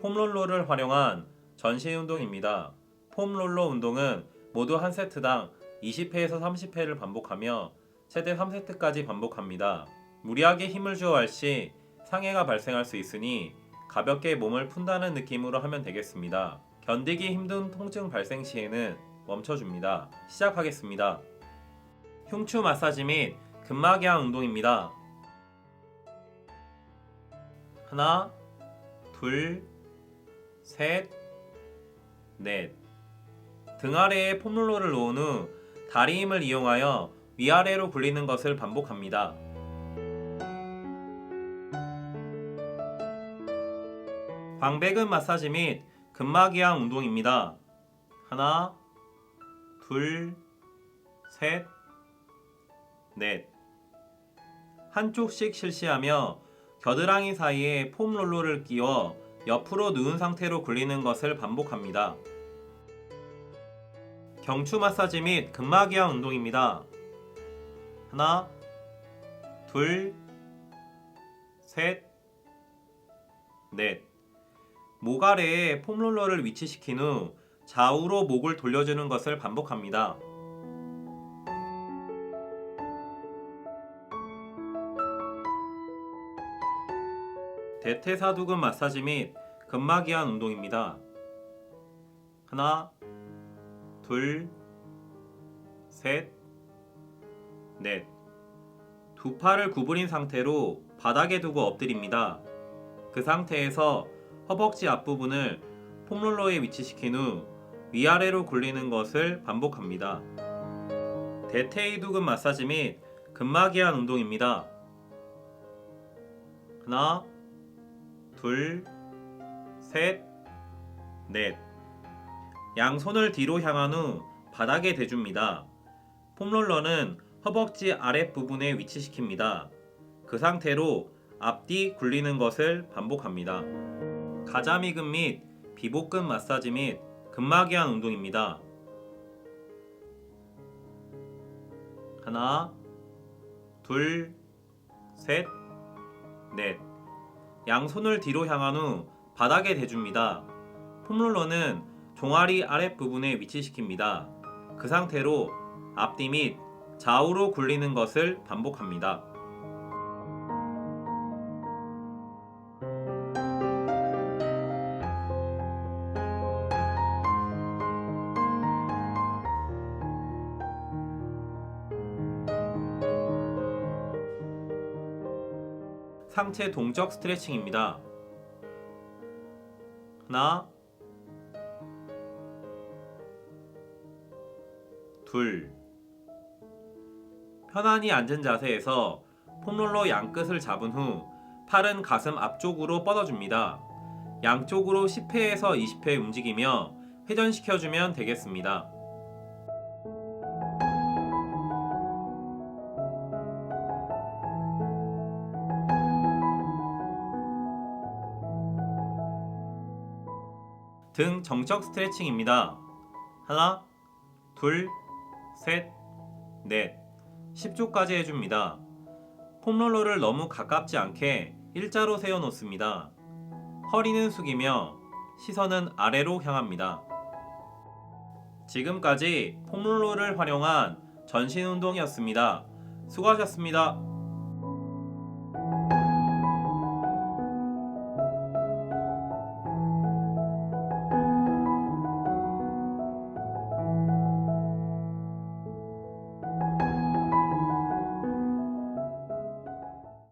폼롤러를 활용한 전시 운동입니다. 폼롤러 운동은 모두 한 세트당 20회에서 30회를 반복하며 최대 3세트까지 반복합니다. 무리하게 힘을 주어 할 시 상해가 발생할 수 있으니 가볍게 몸을 푼다는 느낌으로 하면 되겠습니다. 견디기 힘든 통증 발생 시에는 멈춰줍니다. 시작하겠습니다. 흉추 마사지 및 근막이완 운동입니다. 하나, 둘, 셋, 넷. 등 아래에 폼롤러를 놓은 후 다리 힘을 이용하여 위아래로 굴리는 것을 반복합니다. 광배근 마사지 및 근막이완 운동입니다. 하나, 둘, 셋, 넷. 한쪽씩 실시하며 겨드랑이 사이에 폼 롤러를 끼워 옆으로 누운 상태로 굴리는 것을 반복합니다. 경추 마사지 및 근막이완 운동입니다. 하나, 둘, 셋, 넷. 목 아래에 폼롤러를 위치시킨 후 좌우로 목을 돌려주는 것을 반복합니다. 대퇴사두근 마사지 및 근막이완 운동입니다. 하나, 둘, 셋, 넷. 두 팔을 구부린 상태로 바닥에 두고 엎드립니다. 그 상태에서 허벅지 앞부분을 폼롤러에 위치시킨 후 위아래로 굴리는 것을 반복합니다. 대퇴이두근 마사지 및 근막이완 운동입니다. 하나, 둘, 셋, 넷. 양손을 뒤로 향한 후 바닥에 대줍니다. 폼롤러는 허벅지 아랫부분에 위치시킵니다. 그 상태로 앞뒤 굴리는 것을 반복합니다. 가자미근 및 비복근 마사지 및 근막이완 운동입니다. 하나, 둘, 셋, 넷. 양손을 뒤로 향한 후 바닥에 대줍니다. 폼롤러는 종아리 아랫부분에 위치시킵니다. 그 상태로 앞뒤 및 좌우로 굴리는 것을 반복합니다. 상체 동적 스트레칭입니다. 하나, 둘. 편안히 앉은 자세에서 폼롤러 양끝을 잡은 후 팔은 가슴 앞쪽으로 뻗어줍니다. 양쪽으로 10회에서 20회 움직이며 회전시켜주면 되겠습니다. 등 정적 스트레칭입니다. 하나, 둘, 셋, 넷. 10초까지 해줍니다. 폼롤러를 너무 가깝지 않게 일자로 세워 놓습니다. 허리는 숙이며 시선은 아래로 향합니다. 지금까지 폼롤러를 활용한 전신 운동이었습니다. 수고하셨습니다.